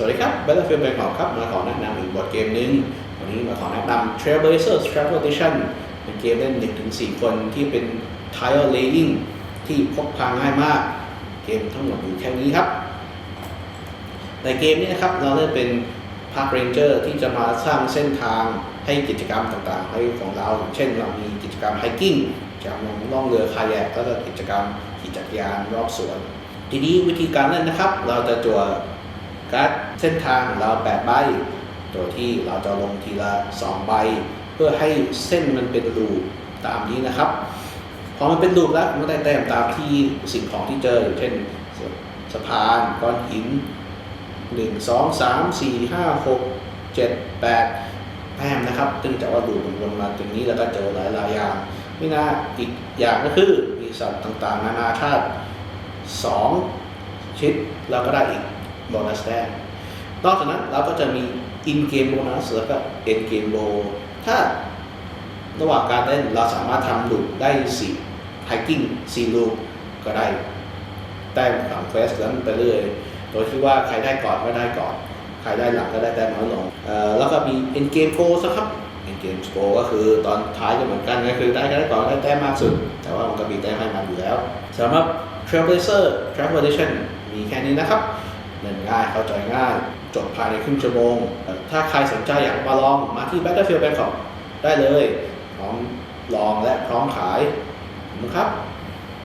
สวัสดีครับ Battlefield Bangkok ครับ มาขอแนะนำอีกบทเกมหนึ่งวันนี้มาขอแนะนำ Trailblazers Travel Edition เป็นเกมเล่น 1-4 คนที่เป็น Tile Laying ที่พกพาง่ายมาก เกมทั้งหมดอยู่แค่นี้ครับ ในเกมนี้นะครับ เราได้เป็นพาร์คเรนเจอร์ที่จะมาสร้างเส้นทางให้กิจกรรมต่างๆ ให้ของเรา เช่นเรามีกิจกรรมไฮกิ้งจกรรมล่องเรือคายักแล้วก็กิจกรรมขี่จักรยานรอบสวน ทีนี้วิธีการเล่นนะครับ เราจะจั่ว การ์ดเส้นทางของเรา8ใบโดยที่เราจะลงทีละ2ใบ เพื่อให้เส้นมันเป็นรูปตามนี้นะครับ พอมันเป็นรูปแล้วมันก็ได้แต้มตามที่สิ่งของที่เจออย่างเช่นสะพานก้อนหิน1 2 3 4 5 6 7 8แต้มนะครับซึ่งจากว่าดูมันวนมาตรงนี้แล้วก็เจอหลายหลายอย่างไม่น่าอีกอย่างก็คือมีสัตว์ต่างๆ นานาชาติ2ชิดเราก็ได้อีก โบนัสแต้มนอกจากนั้นเราก็จะมี in game bonus แล้วก็ end game bonus ถ้าระหว่างการเล่นเราสามารถทำลูปได้4 hiking 4ลูปก็ได้แต้มของเฟสนั้นไปเรื่อยโดยที่ว่าใครได้ก่อนก็ได้ก่อน ใครได้หลังก็ได้แต้มน้อยลงแล้วก็มี end game goal นะครับ end game score ก็คือตอนท้ายก็เหมือนกันก็คือได้ก็ได้ก่อนได้แต้มมากสุด แต่ว่ามันก็มีแต้มให้มันอยู่แล้วสำหรับ Trailblazer Travel Edition มีแค่นี้นะครับ เล่นง่ายเข้าใจง่าย จบภายในครึ่งชั่วโมง ถ้าใครสนใจอยากมาลองมาที่ Battlefield Bangkok ได้เลย พร้อมลองและพร้อมขายขอบคุณครับ